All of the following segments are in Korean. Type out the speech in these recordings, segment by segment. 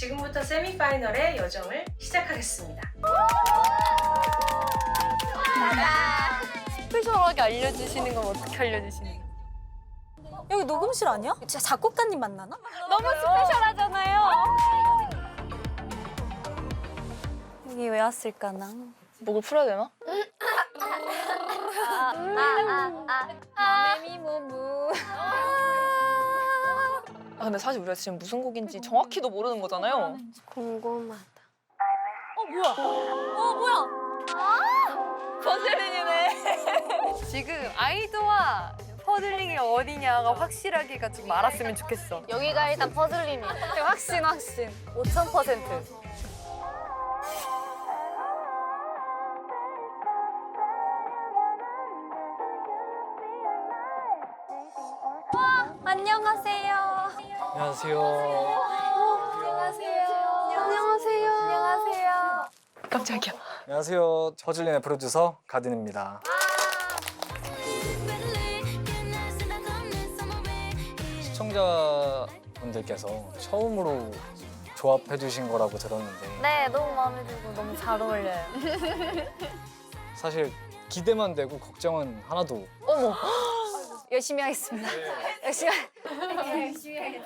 지금부터 세미파이널의 여정을 시작하겠습니다. 스페셜하게 알려주시는 건 어떻게 알려주시는 거예요? 여기 녹음실 아니야? 진짜 작곡가님 만나나? 너무 스페셜하잖아요. 여기 왜 왔을까나? 목을 풀어야 되나? 메미모 근데 사실 우리가 지금 무슨 곡인지 정확히도 모르는 거잖아요. 궁금하다. 어 뭐야? 어 뭐야? 퍼즐링이네. 지금 아이도와 퍼즐링이 어디냐가 확실하게가 지금 알았으면 좋겠어. 여기가 일단 퍼즐림이야. 확신 확신. 5 안녕하세요. 안녕하세요. 안녕하세요. 안녕하세요. 안녕하세요. 깜짝이야. 안녕하세요. 저질린의 프로듀서 가든입니다. 시청자분들께서 처음으로 조합해 주신 거라고 들었는데 네, 너무 마음에 들고 너무 잘 어울려요. 사실 기대만 되고 걱정은 하나도 어머. 열심히 하겠습니다. 열심히.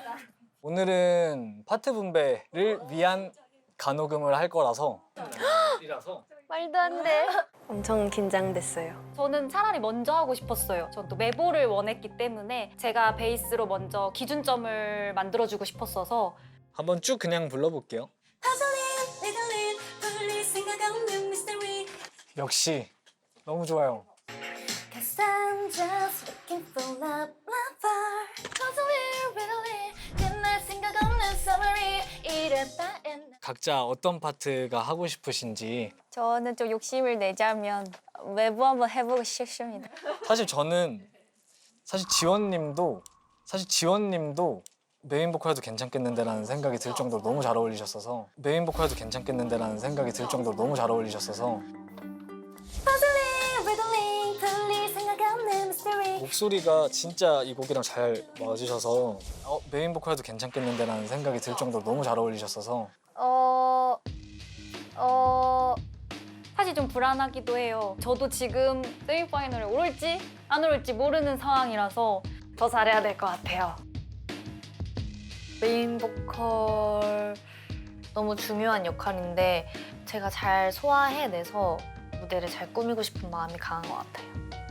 오늘은 파트 분배를 위한 간호금을 할 거라서 말도 안 돼. 엄청 긴장됐어요. 저는 차라리 먼저 하고 싶었어요. 전 또 메보를 원했기 때문에 제가 베이스로 먼저 기준점을 만들어주고 싶었어서 한번 쭉 그냥 불러볼게요. 역시 너무 좋아요. I'm just looking for love, lover. Cause we're really 끝날 생각 없는 summery. 이래 바엔 각자 어떤 파트가 하고 싶으신지 저는 좀 욕심을 내자면 외부 한번 해보고 싶습니다. 사실 저는 사실 지원님도 사실 지원님도 메인 보컬 해도 괜찮겠는데라는 생각이 들 정도로 너무 잘 어울리셨어서 메인 보컬 해도 괜찮겠는데라는 생각이 들 정도로 너무 잘 어울리셨어서 Puzzling, riddling, 목소리가 진짜 이 곡이랑 잘 맞으셔서 어, 메인 보컬 해도 괜찮겠는데라는 생각이 들 정도로 너무 잘 어울리셨어서 어, 어, 사실 좀 불안하기도 해요. 저도 지금 세미파이널에 오를지 안 오를지 모르는 상황이라서 더 잘해야 될 것 같아요. 메인 보컬 너무 중요한 역할인데 제가 잘 소화해내서 무대를 잘 꾸미고 싶은 마음이 강한 것 같아요.